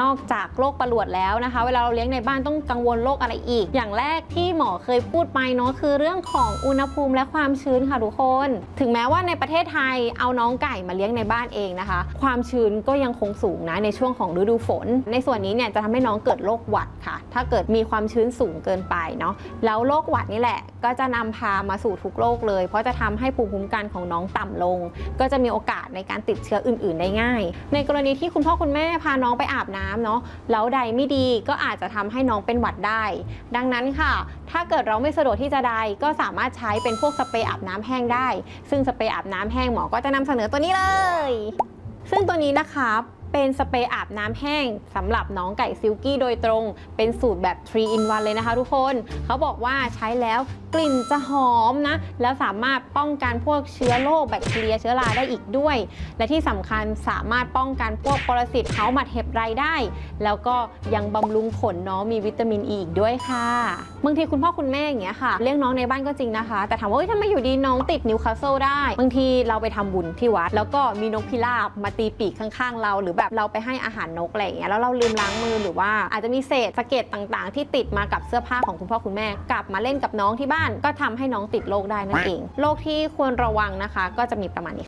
นอกจากโรคประหลวดแล้วนะคะ เวลาเราเลี้ยงในบ้านต้องกังวลโรคอะไรอีก อย่างแรกที่หมอเคยพูดไปเนาะคือเรื่องของอุณหภูมิและความชื้นค่ะทุกคน ถึงแม้ว่าในประเทศไทยเอาน้องไก่มาเลี้ยงในบ้านเองนะคะ ความชื้นก็ยังคงสูงนะในช่วงของฤดูฝน ในส่วนนี้เนี่ยจะทำให้น้องเกิดโรคหวัดค่ะถ้าเกิดมีความชื้นสูงเกินไปเนาะแล้วโรคหวัดนี่แหละก็จะนำพามาสู่ทุกโรคเลย เพราะจะทำให้ภูมิคุ้มกันของน้องต่ำลง ก็จะมีโอกาสในการติดเชื้ออื่น ๆ ได้ง่าย ในกรณีที่คุณพ่อคุณแม่พาน้องไปอาบน้ำเนาะแล้วใดไม่ดีก็อาจจะทำให้น้องเป็นหวัดได้ ดังนั้นค่ะ ถ้าเกิดเราไม่สะดวกที่จะใดก็สามารถใช้เป็นพวกสเปรย์อาบน้ำแห้งได้ ซึ่งสเปรย์อาบน้ำแห้งหมอก็จะนำเสนอตัวนี้เลย ซึ่งตัวนี้นะคะ เป็นสเปรย์อาบน้ำแห้งสำหรับน้องไก่ซิลกี้โดยตรง เป็นสูตรแบบ 3 in 1 เลยนะคะทุกคน เขาบอกว่าใช้แล้วกลิ่นจะหอมนะ แล้วสามารถป้องกันพวกเชื้อโรคแบคทีเรียเชื้อราได้อีกด้วย และที่สำคัญสามารถป้องกันพวกปรสิตเฮาหมัดเห็บไรได้ แล้วก็ยังบำรุงขนน้องมีวิตามินอ e ีอีกด้วยค่ะบางทีคุณพ่อคุณแม่อย่างเงี้ยค่ะเลี้ยงน้องในบ้านก็จริงนะคะ แต่ถามว่าเอ้ยทำไมอยู่ดีน้องติดนิวคาสเซิลได้บางทีเราไปทำบุญที่วัด แล้วก็มีนกพิราบมาตีปีกข้างๆเราหรือแบบเราไปให้อาหารนกอะไรอย่างเงี้ยแล้วเราลืมล้างมือหรือว่าอาจจะมีเศษสะเก็ดต่างๆ ที่ติดมากับเสื้อผ้าของคุณพ่อคุณแม่ กลับมาเล่นกับน้องที่บ้านก็ทำให้น้องติดโรคได้นั่นเองโรคที่ควรระวังนะคะ ก็จะมีประมาณนี้